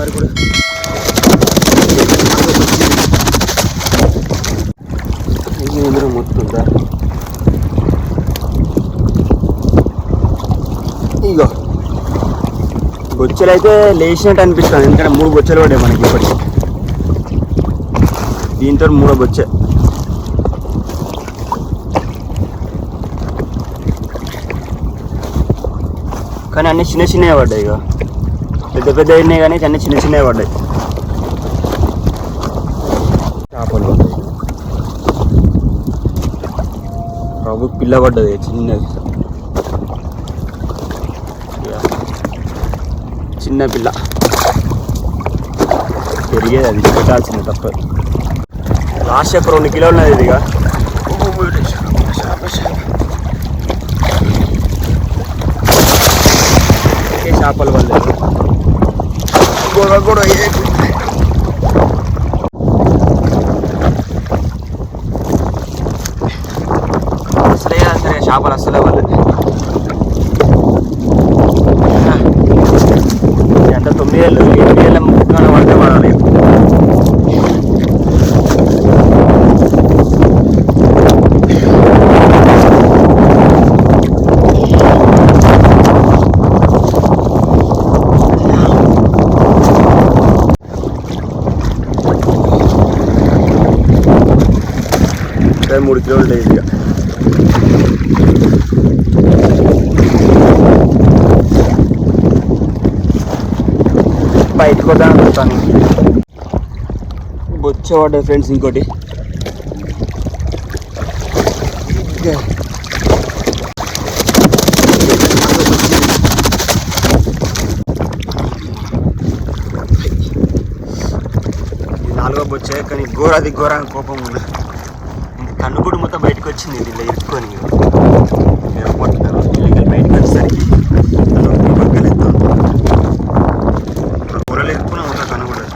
వారు కూడా. ఇందులో మొత్తం ఇగో. బొచ్చలు అయితే లేచినట్టు అనిపిస్తుంది. ఎందుకంటే మూడు బొచ్చలు పడే మనకి ఇప్పటికి. దీంతో మూడో బొచ్చే. కానీ అన్ని చిన్న చిన్నవి పడ్డాయి ఇక పెద్ద పెద్ద ఉన్నాయి కానీ అన్ని చిన్న చిన్నవి పడ్డాయి. చేపలు ప్రభు పిల్ల పడ్డది చిన్నది. చిన్న పిల్ల. పెరిగేది అది పెట్టాల్సింది తప్ప లాస్ట్ ఒక రెండు కిలోలు ఉన్నది ఇది చేపలు వల్ల. గొడవ గొడవ అసలే అసలే చేపలు అసలే వాళ్ళు ఎంత తొమ్మిది ఏళ్ళు ఎనిమిది ఏళ్ళ ముక్కున పడితే మూడు కిలోలు ఈజీగా బయటకు వద్దాం అనుకుంటాను. బొచ్చే ఫ్రెండ్స్ ఇంకోటి. నాలుగో బొచ్చే కానీ ఘోరాది ఘోరానికి కోపం ఉంది. కన్ను కూడా మొత్తం బయటకు వచ్చింది దీనిలో ఇరుక్కొని ఇల్లు బయటకు వచ్చేసరికి అదొక పక్కన ఎత్తాం కూరలు ఎక్కువ ఒక కన్ను కూడా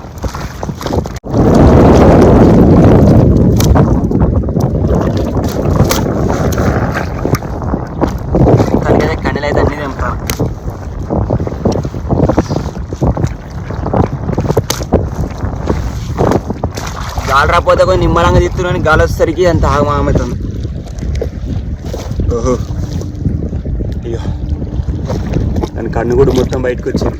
కానీ కన్నెలు అయితే అన్నీ తెంపుతారు గాలి రాకపోతే కొంచెం నిమ్మలంగా తీస్తున్నాను గాలి వచ్చేసరికి అంత ఆగమాగమవుతుంది ఓహో. అయ్యో. దాని కన్ను కూడా మొత్తం బయటకు వచ్చింది.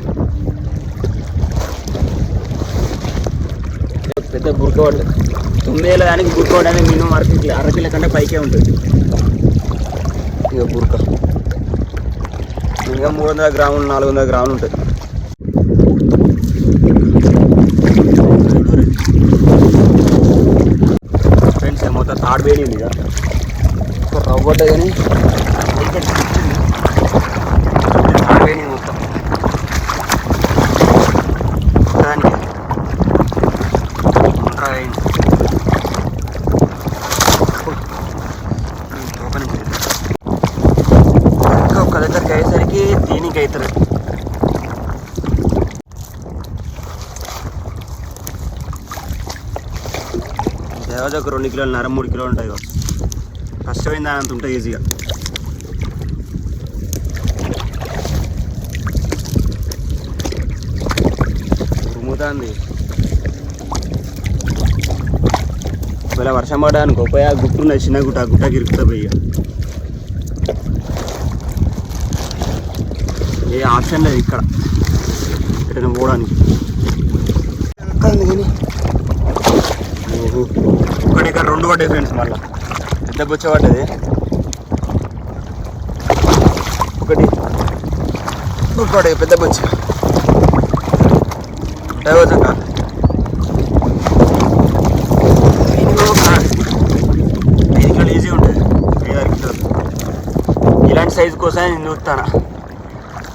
పెద్ద బుర్కవాడు తొమ్మిది వేల దానికి బుర్కవాడని మినిమం అరకిల అరకిల కంటే పైకే ఉంటుంది. ఇక బుర్క. ఇంకా మూడు వందల గ్రాములు నాలుగు వందల గ్రాములు ఉంటుంది ఫ్రెండ్స్ ఇది మొత్తం తాడు ఇక రవ్వట కానీ ఇక్కడ కూర్చుంది. మొత్తం. దానికి ఇంకా ఒక్క దగ్గరికి అయ్యేసరికి దీనికి అవుతుంది దేవత ఒక రెండు కిలోలు నర మూడు కిలోలు ఉంటాయి కావచ్చు. కష్టమైన దాని అంత ఉంటాయి ఈజీగా ఉరుముతుంది ఒకవేళ వర్షం పడడానికి పోయి ఆ గుట్టు ఉన్నది చిన్న గుట్ట ఆ గుట్టకి ఇరుకుతా పోయి. ఏ ఆప్షన్ లేదు ఇక్కడ ఎటైనా పోవడానికి కానీ ఓహో. ఒకటి ఇక్కడ రెండు పడ్డాయి ఫ్రెండ్స్ మళ్ళా. పెద్ద బొచ్చ పడ్డది. ఒకటి. ఒకటి పెద్ద బొచ్చ. డైవర్జన్ కాదు ఐదు ఈజీ ఉంటుంది. ఇలాంటి సైజు కోసం నేను చూస్తాను.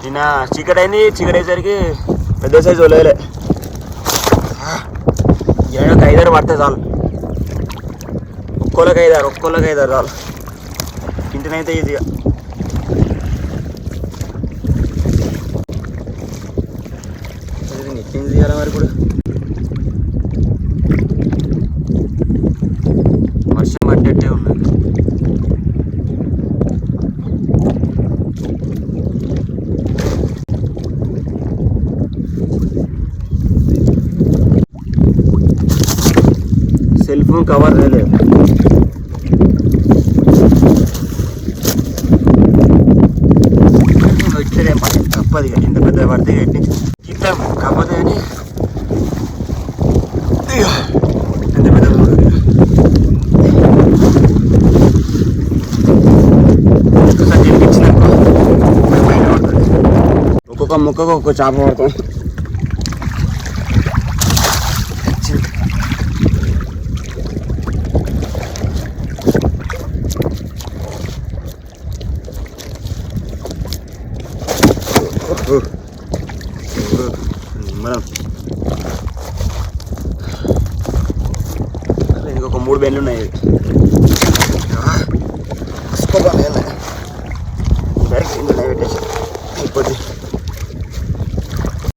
నిన్న చీకటి అయింది చీకటి అయ్యేసరికి పెద్ద సైజు వదిలేలే ఏడొక ఐదారు పడుతుంది చాలు. ఒక్కోళ్ళకి ఐదారు ఒక్కోళ్ళకి ఐదారు రాళ్ళు ఇంటినైతే ఈజీగా. ఎక్కేం చేయాలి మరి ఇప్పుడు? వర్షం పడ్డట్టే ఉన్నాయి సెల్ ఫోన్ కవర్ చేయలేదు. తప్పదు ఇంత పెద్ద పడితే ఎట్టి ఇద్దాం కాకపోతే అని ఎంత పెద్ద ఒక్కొక్క ముక్కకు ఒక్కొక్క చేప పడతాం. మూడు బెన్లు ఉన్నాయి